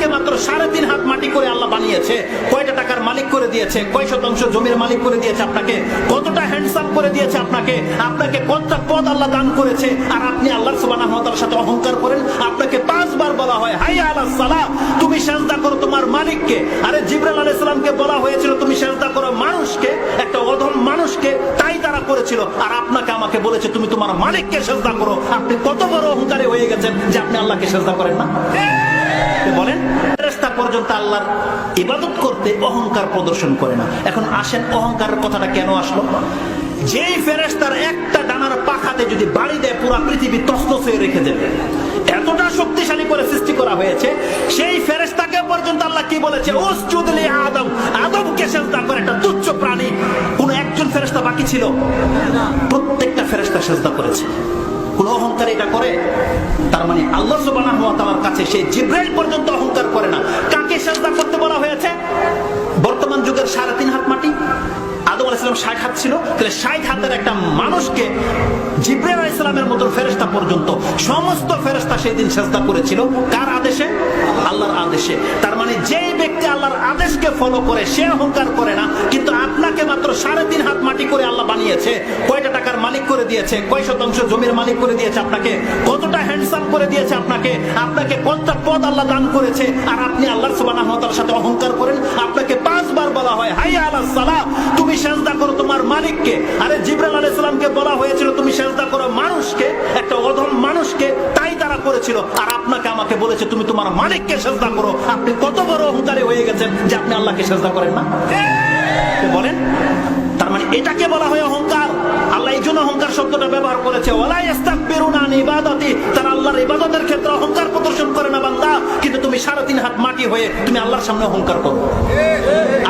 আপনাকে মাত্র সাড়ে তিন হাত মাটি করে আল্লাহ বানিয়েছে। কয়টা টাকার মালিক করে দিয়েছে? কয় শতাংশ জমির মালিক করে দিয়েছে আপনাকে? কতটা হ্যান্ডসাম করে দিয়েছে আপনাকে? আপনাকে কতটা পদ আল্লাহ দান করেছে? আর আপনি আল্লাহ ওয়া সাথে অহংকার করেন? আপনাকে পাঁচবার বলা হয় হাইয়া আলাস সালাহ তুমি সেজদা করো তোমার মালিককে। আরে জিবরাইল আলাইহিস সালামকে বলা হয়েছিল, তুমি সেজদা করো মানুষকে, একটা অধম মানুষকে। তাই তারা করেছিল। আর আপনাকে আমাকে বলেছে, তুমি তোমার মালিককে সেজদা করো। আপনি কত বড় অহংকারে হয়ে গেছেন যে আপনি আল্লাহকে সেজদা করেন না? বলেন। পর্যন্ত আল্লাহর ইবাদত করতে অহংকার প্রদর্শন করে না। এখন আসেন অহংকারের কথাটা কেন আসলো? যেই ফেরেশতার একটা ডানার পাখাতে যদি বাড়ি দেয়, পুরো পৃথিবী তসতস হয়ে রেখে দেবে। এতটা শক্তিশালী করে সৃষ্টি করা হয়েছে, সেই ফেরেশতাকে পর্যন্ত আল্লাহ কি বলেছে? উসজুদলি আদম। আদমকে সেজদা করে একটা তুচ্ছ প্রাণী। কোন একজন ফেরেশতা বাকি ছিল? প্রত্যেকটা ফেরেশতা সেজদা করেছে। কোন অহংকার এটা করে? তার মানে আল্লাহ সুবহানাহু ওয়া তাআলার কাছে সেই জিব্রাইল পর্যন্ত অহংকার করে না। হাতের একটা মানুষকে জিব্রাইল আলাইসালামের মতো ফেরেস্তা পর্যন্ত সমস্ত ফেরেস্তা সেই দিন সেজদা করেছিল। কার আদেশে? আল্লাহর আদেশে। তার মানে যেই ব্যক্তি আল্লাহর আদেশকে ফলো করে, সে অহংকার করে না, কিন্তু আপনাকে মাত্র সাড়ে তিন হাত মাটি করে আল্লাহ বানিয়েছে, কয়টা টাকার মালিক করে দিয়েছে, কয় শতাংশ জমির মালিক করে দিয়েছে আপনাকে, কতটা হ্যান্ডসাম করে দিয়েছে আপনাকে আপনাকে কতটা পদ আল্লাহ দান করেছে, আর আপনি আল্লাহ ওয়া সাথে অহংকার করেন, আপনাকে পাঁচবার বলা হয়, হাইয়া আলাস সালাহ তুমি সেজদা করো তোমার মালিককে, আরে সালামকে বলা হয়েছিল, তুমি সেজদা করো মানুষকে, একটা অধম মানুষকে, তাই তারা করেছিল। আর আপনাকে আমাকে বলেছে, তুমি তোমার মালিককে সেজদা করো। আপনি কত বড় অহংকারী হয়ে গেছেন যে আপনি আল্লাহকে সেজদা করেন না? বলেন। মানে এটাকে বলা হয় অহংকার। আল্লাহ এই জন্য অহংকার শব্দটা ব্যবহার করেছে। আন তারা আল্লাহর ইবাদতের ক্ষেত্রে অহংকার প্রদর্শন করে না বান্দা। কিন্তু তুমি সাড়ে তিন হাত মাটি হয়ে তুমি আল্লাহর সামনে অহংকার করো।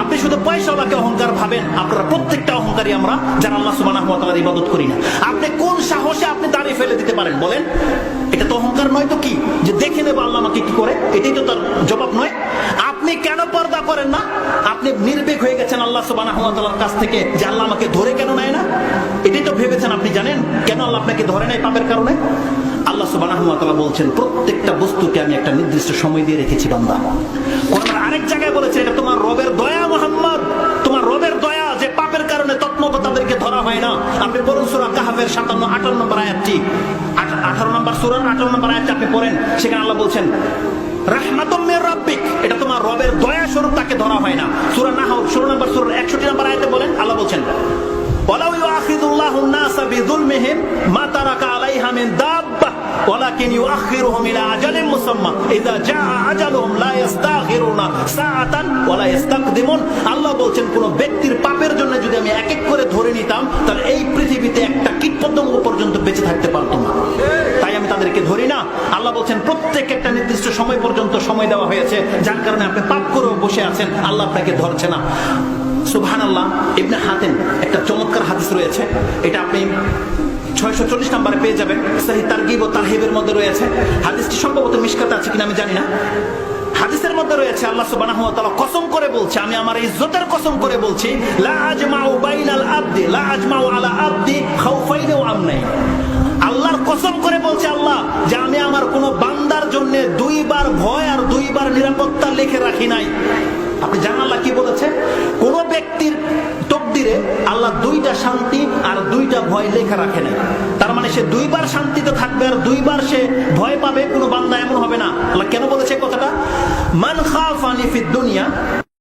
আপনি শুধু পয়সাওয়ালাকে অহংকার ভাবেন। আপনারা প্রত্যেকটা অহংকারী আমরা যারা আল্লাহ ইবাদত করি না। আপনি কোন সাহসে আপনি দাঁড়িয়ে ফেলে দিতে পারেন বলেন? এটা তো অহংকার নয় তো কি? যে দেখে নেব আল্লাহ আমাকে কি করে? এটাই তো তার জবাব নয় আপনি কেন পর্দা করেন না? আপনি নির্বেক হয়ে গেছেন আল্লাহ তাআলার কাছ থেকে যে আল্লাহ আমাকে ধরে কেন নেয় না? এটাই তো ভেবেছেন আপনি, জানেন? কেন আল্লাহ আপনাকে ধরে নেয় পাপের কারণে? আল্লাহ সুবহানাহু বলছেন, প্রত্যেকটা বস্তুকে আমি একটা নির্দিষ্ট সময় দিয়ে রেখেছি, বান্দা। কোরআন আরেক জায়গায় বলেছে, এটা তোমার রবের দয়া, মোহাম্মদ। তোমার রবের দয়া যে পাপের কারণে তৎমত তাদেরকে ধরা হয় না। আপনি পড়ুন সূরা কাহাফের 57 58 নম্বর আয়াতটি আঠারো নম্বর সুরার আঠারো নম্বর আয়াত আপনি পড়েন, সেখানে আল্লাহ বলছেন এটা তোমার রবের দয়া স্বরূপ তাকে ধরা হয় না। নম্বর বলেন, আল্লাহ বলছেন ওয়ালাকিন ইউআখিরুহুম ইলা আজালিন মুসাম্মা ইযা জা আজালুহুম লা ইস্তাখিরুনা সাআতান ওয়ালা ইস্তাকদিমুন আল্লাহ বলছেন, কোন ব্যক্তির পাপের জন্য যদি আমি এক এক করে ধরে নিতাম, তাহলে এই পৃথিবীতে একটা কীটপতঙ্গ পর্যন্ত বেঁচে থাকতে পারতো না। তাই আমি তাদেরকে ধরি না। আল্লাহ বলছেন, প্রত্যেক একটা নির্দিষ্ট সময় পর্যন্ত সময় দেওয়া হয়েছে, যার কারণে আপনি পাপ করেও বসে আছেন। আল্লাহ আপনাকে ধরছে না। সুবহান আল্লাহ ইবনে হাতেম, একটা চমৎকার হাদিস রয়েছে। এটা আপনি ছয়শো চল্লিশ নম্বরে পেয়ে যাবেন। সাহি তারগিব ও তারহিবের মধ্যে রয়েছে। হাদিসটি সম্ভবত মিশকাতে আছে কিনা আমি জানি না। হাদিসের মধ্যে রয়েছে, আল্লাহ তাআলা কসম করে বলছে, আমি আমার ইজ্জতের কসম করে বলছি আল্লাহর কসম করে বলছে, আল্লাহ, যে আমি আমার কোন বান্দার জন্য দুইবার ভয় আর দুইবার নিরাপত্তা লিখে রাখি নাই। আপনি জানেন আল্লাহ কি বলেছে শান্তি আর দুইটা ভয় লেখা রাখে না। তার মানে সে দুইবার শান্তিতে থাকবে আর দুইবার সে ভয় পাবে, কোনো বান্দা এমন হবে না। কেন বলেছে কথাটা? মান খা ফানি ফিদ দুনিয়া